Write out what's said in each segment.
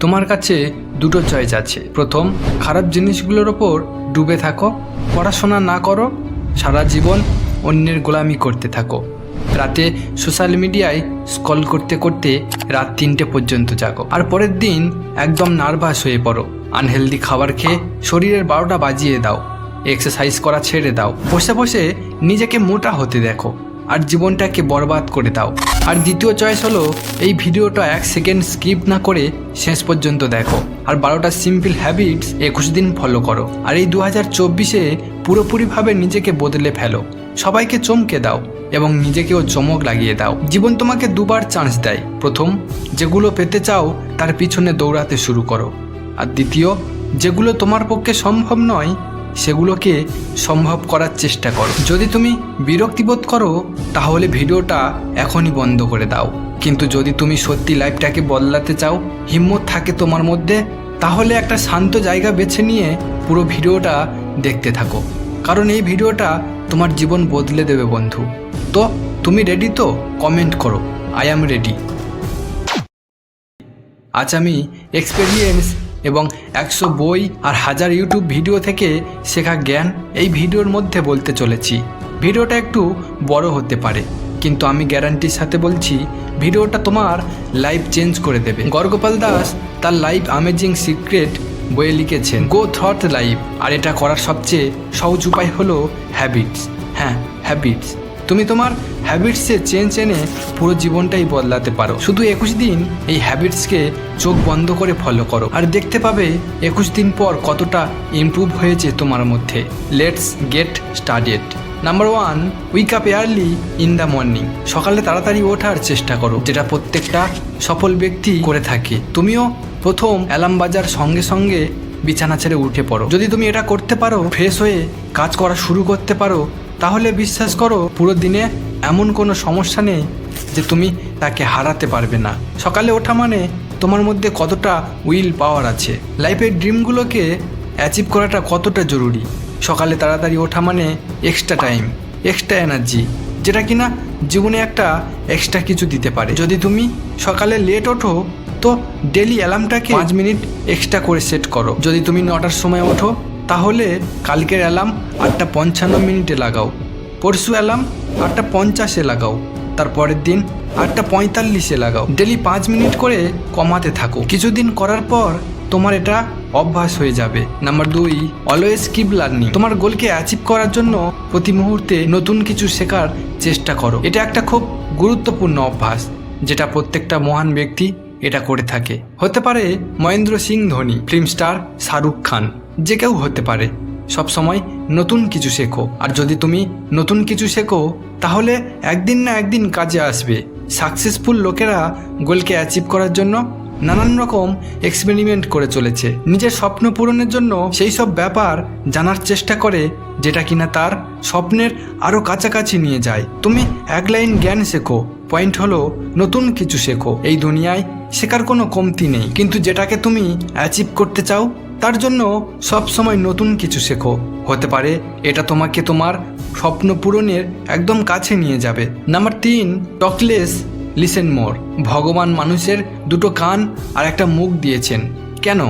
তোমার কাছে দুটো চয়েস আছে। প্রথম, খারাপ জিনিসগুলোর ওপর ডুবে থাকো, পড়াশোনা না করো, সারা জীবন অন্যের গোলামি করতে থাকো। রাতে সোশ্যাল মিডিয়ায় স্কল করতে করতে রাত তিনটে পর্যন্ত জাগো। আর পরের দিন একদম নার্ভাস হয়ে পড়ো। আনহেলদি খাবার খেয়ে শরীরের বারোটা বাজিয়ে দাও। এক্সারসাইজ করা ছেড়ে দাও। বসে বসে নিজেকে মোটা হতে দেখো। আর জীবনটাকে বরবাদ করে দাও। আর দ্বিতীয় চয়েস হলো, এই ভিডিওটা এক সেকেন্ড স্কিপ না করে শেষ পর্যন্ত দেখো। আর বারোটা সিম্পল হ্যাবিটস একুশ দিন ফলো করো। আর এই দু হাজার চব্বিশে পুরোপুরিভাবে নিজেকে বদলে ফেলো। সবাইকে চমকে দাও এবং নিজেকেও চমক লাগিয়ে দাও। জীবন তোমাকে দুবার চান্স দেয়। প্রথম, যেগুলো পেতে চাও তার পিছনে দৌড়াতে শুরু করো। আর দ্বিতীয়, যেগুলো তোমার পক্ষে সম্ভব নয় সেগুলোকে সম্ভব করার চেষ্টা করো। যদি তুমি বিরক্তিবোধ করো, তাহলে ভিডিওটা এখনই বন্ধ করে দাও। কিন্তু যদি তুমি সত্যি লাইফটাকে বদলাতে চাও, হিম্মত থাকে তোমার মধ্যে, তাহলে একটা শান্ত জায়গা বেছে নিয়ে পুরো ভিডিওটা দেখতে থাকো। কারণ এই ভিডিওটা তোমার জীবন বদলে দেবে, বন্ধু। তো, তুমি রেডি তো? কমেন্ট করো। আই অ্যাম রেডি আজ আমি এক্সপেরিয়েন্স এবং একশো বই আর হাজার ইউটিউব ভিডিও থেকে শেখা জ্ঞান এই ভিডিওর মধ্যে বলতে চলেছি। ভিডিওটা একটু বড় হতে পারে, কিন্তু আমি গ্যারান্টির সাথে বলছি, ভিডিওটা তোমার লাইফ চেঞ্জ করে দেবে। গর্গপাল দাস তার লাইফ আমেজিং সিক্রেট বইয়ে লিখেছেন গো থট লাইফ আর এটা করার সবচেয়ে সহজ উপায় হলো হ্যাবিটস হ্যাঁ হ্যাবিটস তুমি তোমার হ্যাবিটসে চেঞ্জ এনে পুরো জীবনটাই বদলাতে পারো। শুধু একুশ দিন এই হ্যাবিটসকে চোখ বন্ধ করে ফলো করো। আর দেখতে পাবে একুশ দিন পর কতটা ইমপ্রুভ হয়েছে তোমার মধ্যে। Let's get started number one wake up early in the morning সকালে তাড়াতাড়ি ওঠার চেষ্টা করো, যেটা প্রত্যেকটা সফল ব্যক্তি করে থাকে। তুমিও প্রথম অ্যালার্ম বাজার সঙ্গে সঙ্গে বিছানা ছেড়ে উঠে পড়ো। যদি তুমি এটা করতে পারো ফ্রেশ হয়ে কাজ করা শুরু করতে পারো তাহলে বিশ্বাস করো, পুরো দিনে এমন কোনো সমস্যা নেই যে তুমি তাকে হারাতে পারবে না। সকালে ওঠা মানে তোমার মধ্যে কতটা উইল পাওয়ার আছে। লাইফের ড্রিমগুলোকে অ্যাচিভ করাটা কতটা জরুরি? সকালে তাড়াতাড়ি ওঠা মানে এক্সট্রা টাইম, এক্সট্রা এনার্জি, যেটা কিনা জীবনে একটা এক্সট্রা কিছু দিতে পারে। যদি তুমি সকালে লেট ওঠো, তো ডেলি অ্যালার্মটাকে পাঁচ মিনিট এক্সট্রা করে সেট করো। যদি তুমি নটার সময় ওঠো তাহলে কালকের অ্যালার্ম আটটা পঞ্চান্ন মিনিটে লাগাও। পরশু অ্যালার্ম আটটা পঞ্চাশে লাগাও। তারপরের দিন আটটা পঁয়তাল্লিশে লাগাও। ডেলি পাঁচ মিনিট করে কমাতে থাকো। কিছুদিন করার পর তোমার এটা অভ্যাস হয়ে যাবে। নাম্বার দুই অলওয়েজ কিপ লার্নিং তোমার গোলকে অ্যাচিভ করার জন্য প্রতি মুহূর্তে নতুন কিছু শেখার চেষ্টা করো। এটা একটা খুব গুরুত্বপূর্ণ অভ্যাস, যেটা প্রত্যেকটা মহান ব্যক্তি এটা করে থাকে। হতে পারে মহেন্দ্র সিং ধোনি ফিল্ম স্টার শাহরুখ খান। যে কেউ হতে পারে। সব সময় নতুন কিছু শেখো। আর যদি তুমি নতুন কিছু শেখো, তাহলে একদিন না একদিন কাজে আসবে। সাকসেসফুল লোকেরা গোলকে অ্যাচিভ করার জন্য নানান রকম এক্সপেরিমেন্ট করে চলেছে। নিজের স্বপ্ন পূরণের জন্য সেই সব ব্যাপার জানার চেষ্টা করে, যেটা কিনা তার স্বপ্নের আরও কাছাকাছি নিয়ে যায়। তুমি এক লাইন জ্ঞান শেখো। পয়েন্ট হলো, নতুন কিছু শেখো। এই দুনিয়ায় শেখার কোনো কমতি নেই। কিন্তু যেটাকে তুমি অ্যাচিভ করতে চাও তার জন্য সব সময় নতুন কিছু শেখো। হতে পারে এটা তোমাকে তোমার স্বপ্ন পূরণের একদম কাছে নিয়ে যাবে। নাম্বার তিন, টকলেস লিসেন মোর। ভগবান মানুষের দুটো কান আর একটা মুখ দিয়েছেন। কেন?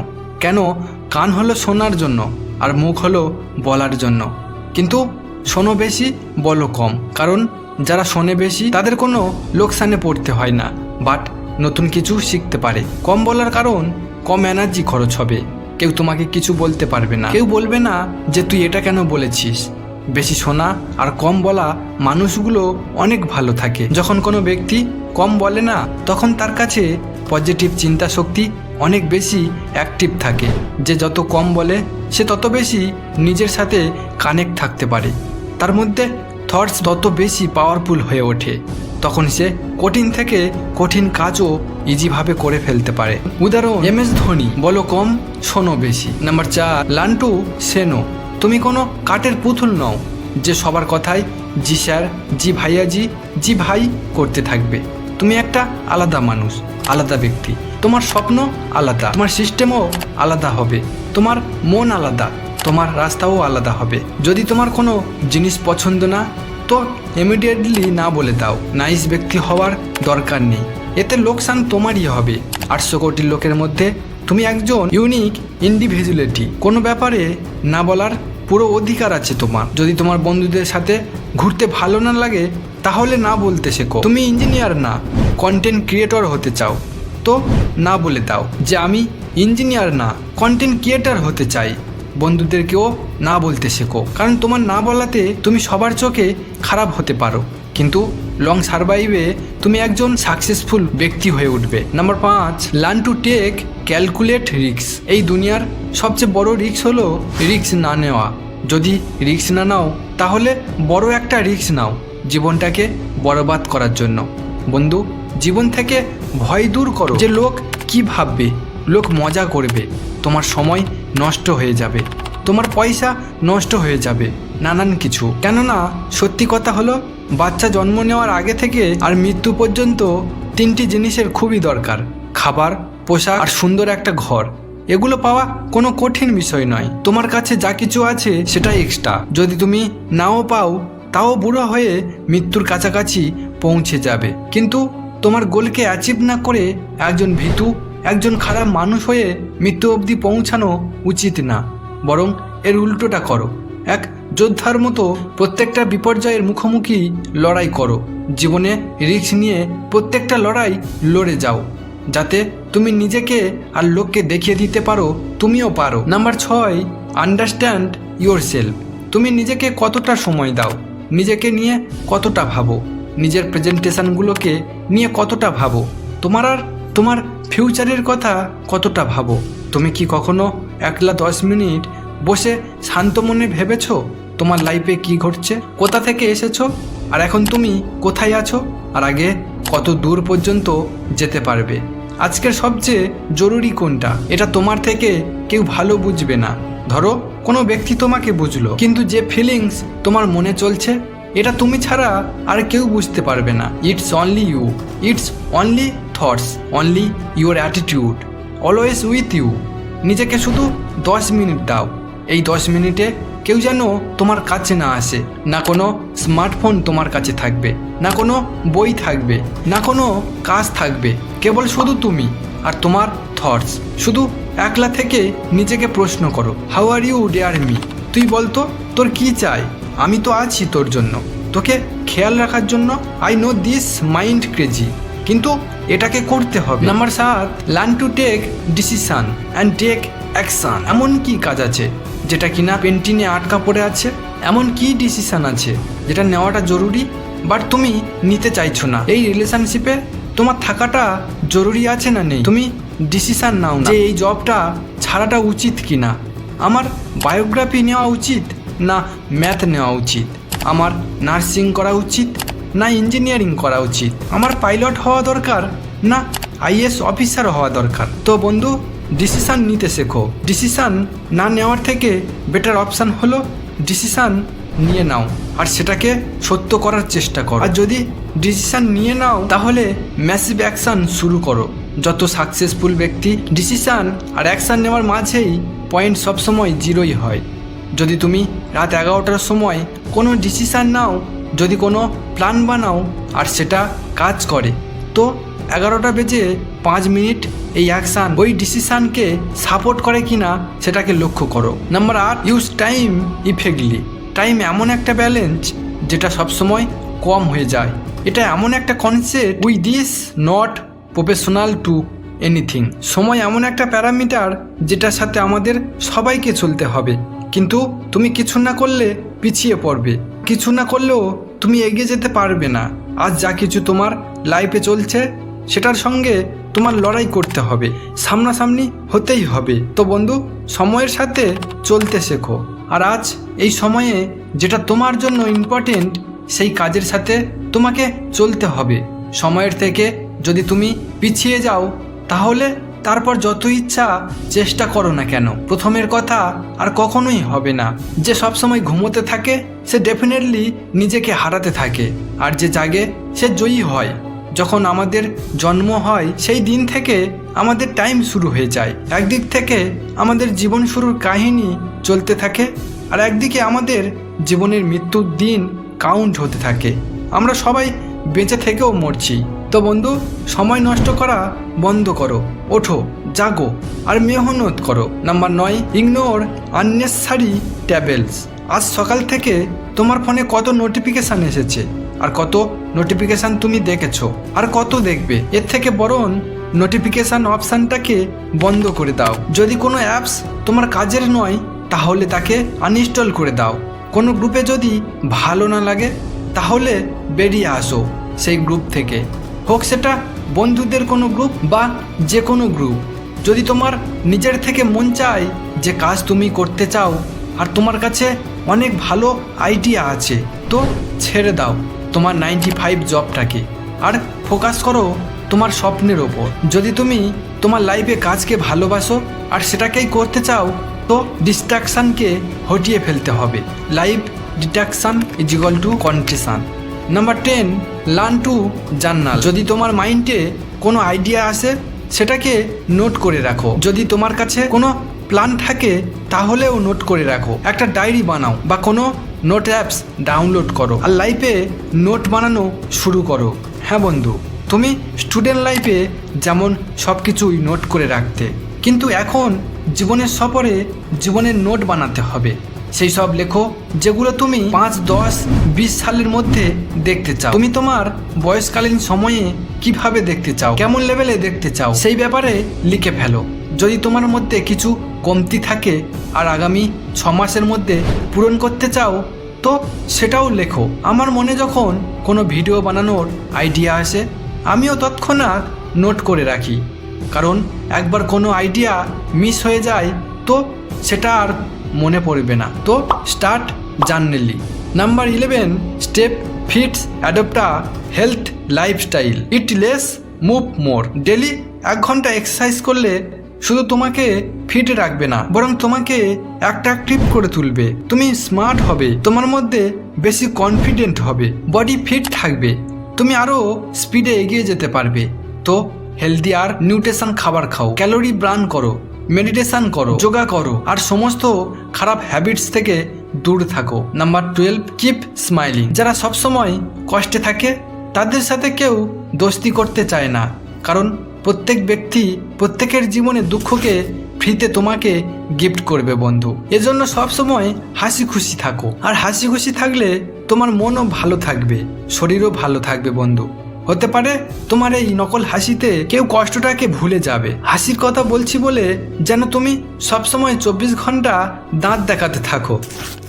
কেন? কান হলো শোনার জন্য আর মুখ হলো বলার জন্য। কিন্তু শোনো বেশি, বলো কম। কারণ যারা শোনে বেশি, তাদের কোনো লোকসানে পড়তে হয় না। বাট নতুন কিছু শিখতে পারে। কম বলার কারণ কম এনার্জি খরচ হবে। কেউ তোমাকে কিছু বলতে পারবে না। কেউ বলবে না যে তুই এটা কেন বলেছিস। বেশি শোনা আর কম বলা মানুষগুলো অনেক ভালো থাকে। যখন কোনো ব্যক্তি কম বলে না, তখন তার কাছে পজিটিভ চিন্তা শক্তি অনেক বেশি অ্যাক্টিভ থাকে। যে যত কম বলে, সে তত বেশি নিজের সাথে কানেক্ট থাকতে পারে। তার মধ্যে থটস তত বেশি পাওয়ারফুল হয়ে ওঠে। তখন সে কঠিন থেকে কঠিন কাজও ইজিভাবে করে ফেলতে পারে। উদাহরণ, এম এস ধোনি, বলো কম, শোনো বেশি। নাম্বার চার, লান্টু সেনো তুমি কোনো কাঠের পুতুল নও, যে সবার কথায় জি স্যার, জি ভাইয়াজি জি ভাই করতে থাকবে। তুমি একটা আলাদা মানুষ, আলাদা ব্যক্তি। তোমার স্বপ্ন আলাদা, তোমার সিস্টেমও আলাদা হবে। তোমার মন আলাদা, তোমার রাস্তাও আলাদা হবে। যদি তোমার কোনো জিনিস পছন্দ না তো ইমিডিয়েটলি না বলে দাও। নাইস ব্যক্তি হওয়ার দরকার নেই। এতে লোকসান তোমারই হবে। আটশো কোটি লোকের মধ্যে তুমি একজন ইউনিক ইন্ডিভিজুয়ালিটি কোনো ব্যাপারে না বলার পুরো অধিকার আছে তোমার। যদি তোমার বন্ধুদের সাথে ঘুরতে ভালো না লাগে, তাহলে না বলতে শেখো। তুমি ইঞ্জিনিয়ার না কন্টেন্ট ক্রিয়েটর হতে চাও। তো না বলে দাও যে আমি ইঞ্জিনিয়ার না কন্টেন্ট ক্রিয়েটর হতে চাই। বন্ধুদেরকেও না বলতে শেখো। কারণ তোমার না বলাতে তুমি সবার চোখে খারাপ হতে পারো। কিন্তু লং সার্ভাইভে তুমি একজন সাকসেসফুল ব্যক্তি হয়ে উঠবে। নাম্বার পাঁচ লার্ন টু টেক ক্যালকুলেট রিক্স এই দুনিয়ার সবচেয়ে বড় রিক্স হলো রিক্স না নেওয়া। যদি রিক্স না নাও, তাহলে বড় একটা রিক্স নাও জীবনটাকে বরবাদ করার জন্য। বন্ধু, জীবন থেকে ভয় দূর করো যে লোক কি ভাববে, লোক মজা করবে। তোমার সময় নষ্ট হয়ে যাবে। তোমার পয়সা নষ্ট হয়ে যাবে, নানান কিছু। কেননা, সত্যি কথা হলো, বাচ্চা জন্ম নেওয়ার আগে থেকে আর মৃত্যু পর্যন্ত তিনটি জিনিসের খুবই দরকার। খাবার, পোশাক আর সুন্দর একটা ঘর। এগুলো পাওয়া কোনো কঠিন বিষয় নয়। তোমার কাছে যা কিছু আছে সেটাই এক্সট্রা যদি তুমি নাও পাও, তাও বুড়ো হয়ে মৃত্যুর কাছাকাছি পৌঁছে যাবে। কিন্তু তোমার গোলকে অ্যাচিভ না করে একজন ভীতু একজন খারাপ মানুষ হয়ে মৃত্যু অবধি পৌঁছানো উচিত না, বরং এর উল্টোটা করো। এক যোদ্ধার মতো প্রত্যেকটা বিপর্যয়ের মুখোমুখি লড়াই করো। জীবনে রিস্ক নিয়ে প্রত্যেকটা লড়াই লড়ে যাও। যাতে তুমি নিজেকে আর লোককে দেখিয়ে দিতে পারো, তুমিও পারো। নাম্বার ছয় আন্ডারস্ট্যান্ড ইয়োর সেলফ তুমি নিজেকে কতটা সময় দাও, নিজেকে নিয়ে কতটা ভাবো, নিজের প্রেজেন্টেশনগুলোকে নিয়ে কতটা ভাবো। তোমার আর তোমার ফিউচারের কথা কতটা ভাবো? তুমি কি কখনো একলা দশ মিনিট বসে শান্ত মনে ভেবেছো তোমার লাইফে কি ঘটছে? কোথা থেকে এসেছ? আর এখন তুমি কোথায় আছো? আর আগে কত দূর পর্যন্ত যেতে পারবে? আজকের সবচেয়ে জরুরি কোনটা? এটা তোমার থেকে কেউ ভালো বুঝবে না। ধরো, কোনো ব্যক্তি তোমাকে বুঝলো, কিন্তু যে ফিলিংস তোমার মনে চলছে এটা তুমি ছাড়া আর কেউ বুঝতে পারবে না। It's only you it's only thoughts only your attitude always with you নিজেকে শুধু দশ মিনিট দাও। এই দশ মিনিটে কেউ যেন তোমার কাছে না আসে। না কোনো স্মার্টফোন তোমার কাছে থাকবে। না কোনো বই থাকবে। না কোনো কাজ থাকবে। কেবল শুধু তুমি আর তোমার থটস শুধু একলা থেকে নিজেকে প্রশ্ন করো। How are you dare me তুই বলতো, তোর কি চাই? আমি তো আছি তোর জন্য। তোকে খেয়াল রাখার জন্য I know this mind crazy কিন্তু এটাকে করতে হবে। নাম্বার সাত learn to take decision and take action এমন কি কাজ আছে যেটা কিনা পেন্টিনে আটকা পড়ে আছে? এমন কি ডিসিশন আছে যেটা নেওয়াটা জরুরি বাট তুমি নিতে চাইছো না? এই রিলেশনশিপে তোমার থাকাটা জরুরি আছে না নেই? তুমি ডিসিশন নাও যে এই জবটা ছাড়াটা উচিত কি না আমার বায়োগ্রাফি নেওয়া উচিত? না ম্যাথ নেওয়া উচিত। আমার নার্সিং করা উচিত, না ইঞ্জিনিয়ারিং করা উচিত। আমার পাইলট হওয়া দরকার, না আইএস অফিসার হওয়া দরকার। তো বন্ধু ডিসিশান নিতে শেখো। ডিসিশান না নেওয়ার থেকে বেটার অপশান হলো ডিসিশান নিয়ে নাও। আর সেটাকে সত্য করার চেষ্টা করো। আর যদি ডিসিশান নিয়ে নাও, তাহলে ম্যাসিভ অ্যাকশান শুরু করো। যত সাকসেসফুল ব্যক্তি ডিসিশান আর অ্যাকশান নেওয়ার মাঝেই পয়েন্ট সবসময় জিরোই হয়। যদি তুমি রাত এগারোটার সময় কোনো ডিসিশান নাও, যদি কোনো প্ল্যান বানাও, আর সেটা কাজ করে। তো এগারোটা বেজে পাঁচ মিনিট এই অ্যাকশান ওই ডিসিশানকে সাপোর্ট করে কি না সেটাকে লক্ষ্য করো। নাম্বার আট ইউজ টাইম ইফেক্টলি টাইম এমন একটা ব্যালেন্স যেটা সবসময় কম হয়ে যায়। এটা এমন একটা concept we this not professional to anything সময় এমন একটা প্যারামিটার যেটার সাথে আমাদের সবাইকে চলতে হবে। কিন্তু তুমি কিছু না করলে পিছিয়ে পড়বে। কিছু না করলেও তুমি এগিয়ে যেতে পারবে না। আজ যা কিছু তোমার লাইফে চলছে, সেটার সঙ্গে তোমার লড়াই করতে হবে। সামনাসামনি হতেই হবে। তো বন্ধু, সময়ের সাথে চলতে শেখো। আর আজ এই সময়ে যেটা তোমার জন্য ইম্পর্টেন্ট সেই কাজের সাথে তোমাকে চলতে হবে। সময়ের থেকে যদি তুমি পিছিয়ে যাও, তাহলে তারপর যত ইচ্ছা চেষ্টা করো না কেন। প্রথমের কথা আর কখনোই হবে না। যে সবসময় ঘুমোতে থাকে, সে ডেফিনেটলি নিজেকে হারাতে থাকে। আর যে জাগে, সে জয়ী হয়। যখন আমাদের জন্ম হয়, সেই দিন থেকে আমাদের টাইম শুরু হয়ে যায়। একদিক থেকে আমাদের জীবন শুরুর কাহিনী চলতে থাকে, আর একদিকে আমাদের জীবনের মৃত্যুর দিন কাউন্ট হতে থাকে। আমরা সবাই বেঁচে থেকেও মরছি। তো বন্ধু, সময় নষ্ট করা বন্ধ করো, ওঠো, জাগো, আর মেহনত করো। নাম্বার নয়, ইগনোর আননেসারি ট্যাবেলস আজ সকাল থেকে তোমার ফোনে কত নোটিফিকেশান এসেছে, আর কত নোটিফিকেশান তুমি দেখেছ, আর কত দেখবে? এর থেকে বরং নোটিফিকেশান অপশানটাকে বন্ধ করে দাও। যদি কোনো অ্যাপস তোমার কাজের নয়, তাহলে তাকে আনইনস্টল করে দাও। কোনো গ্রুপে যদি ভালো না লাগে, তাহলে বেরিয়ে আসো সেই গ্রুপ থেকে। হোক সেটা বন্ধুদের কোনো গ্রুপ বা যে কোনো গ্রুপ যদি তোমার নিজের থেকে মন চায় যে কাজ তুমি করতে চাও, আর তোমার কাছে অনেক ভালো আইডিয়া আছে, তো ছেড়ে দাও তোমার নাইনটি ফাইভ জবটাকে আর ফোকাস করো তোমার স্বপ্নের ওপর। যদি তুমি তোমার লাইফে কাজকে ভালোবাসো, আর সেটাকেই করতে চাও, তো ডিস্ট্রাকশানকে হটিয়ে ফেলতে হবে। Life distraction is equal to condition number ten learn to journal যদি তোমার মাইন্ডে কোনো আইডিয়া আসে, সেটাকে নোট করে রাখো। যদি তোমার কাছে কোনো প্ল্যান থাকে, তাহলেও নোট করে রাখো। একটা ডায়েরি বানাও বা কোনো নোট অ্যাপস ডাউনলোড করো আর লাইফে নোট বানানো শুরু করো। হ্যাঁ বন্ধু, তুমি স্টুডেন্ট লাইফে যেমন সব কিছুই নোট করে রাখতে, কিন্তু এখন জীবনের সফরে জীবনের নোট বানাতে হবে। সেই সব লেখো যেগুলো তুমি পাঁচ, দশ, বিশ সালের মধ্যে দেখতে চাও। তুমি তোমার বয়সকালীন সময়ে কীভাবে দেখতে চাও? কেমন লেভেলে দেখতে চাও? সেই ব্যাপারে লিখে ফেলো। যদি তোমার মধ্যে কিছু কমতি থাকে আর আগামী ছ মাসের মধ্যে পূরণ করতে চাও, তো সেটাও লেখো। আমার মনে যখন কোনো ভিডিও বানানোর আইডিয়া আসে, আমিও তৎক্ষণাৎ নোট করে রাখি। কারণ একবার কোনো আইডিয়া মিস হয়ে যায়, তো সেটা আর মনে পড়বে না। তো start journaling number eleven step fits adopt a health lifestyle eat less move more daily এক ঘণ্টা এক্সারসাইজ করলে শুধু তোমাকে ফিট রাখবে না, বরং তোমাকে একটা অ্যাট্রাকটিভ করে তুলবে। তুমি স্মার্ট হবে, তোমার মধ্যে বেশি কনফিডেন্ট হবে বডি ফিট থাকবে, তুমি আরও স্পিডে এগিয়ে যেতে পারবে। তো হেলদি আর নিউট্রিশন খাবার খাও। ক্যালোরি ব্রান করো। মেডিটেশন করো যোগা করো, আর সমস্ত খারাপ হ্যাবিটস থেকে দূর থাকো। নাম্বার টুয়েলভ কিপ স্মাইলিং যারা সবসময় কষ্টে থাকে, তাদের সাথে কেউ দোস্তি করতে চায় না। কারণ প্রত্যেক ব্যক্তি প্রত্যেকের জীবনে দুঃখকে ফ্রিতে তোমাকে গিফট করবে বন্ধু। এজন্য সবসময় হাসি খুশি থাকো। আর হাসি খুশি থাকলে তোমার মনও ভালো থাকবে, শরীরও ভালো থাকবে বন্ধু। হতে পারে তোমার এই নকল হাসিতে কেউ কষ্টটাকে ভুলে যাবে। হাসির কথা বলছি বলে যেন তুমি সবসময় চব্বিশ ঘণ্টা দাঁত দেখাতে থাকো।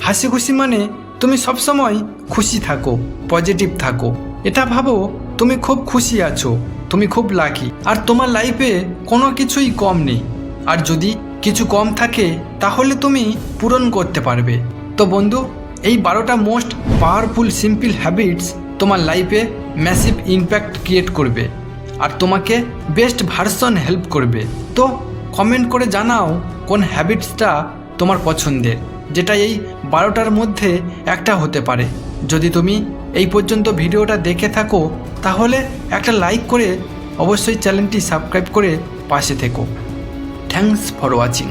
হাসি খুশি মানে তুমি সবসময় খুশি থাকো পজিটিভ থাকো। এটা ভাবো তুমি খুব খুশি আছো, তুমি খুব লাকি আর তোমার লাইফে কোনো কিছুই কম নেই। আর যদি কিছু কম থাকে, তাহলে তুমি পূরণ করতে পারবে। তো বন্ধু, এই বারোটা মোস্ট পাওয়ারফুল সিম্পল হ্যাবিটস তোমার লাইফে ম্যাসিভ ইম্প্যাক্ট ক্রিয়েট করবে আর তোমাকে বেস্ট ভার্সন হেল্প করবে। তো কমেন্ট করে জানাও কোন হ্যাবিটসটা তোমার পছন্দের, যেটা এই বারোটার মধ্যে একটা হতে পারে। যদি তুমি এই পর্যন্ত ভিডিওটা দেখে থাকো, তাহলে একটা লাইক করে অবশ্যই চ্যানেলটি সাবস্ক্রাইব করে পাশে থেকো। Thanks for watching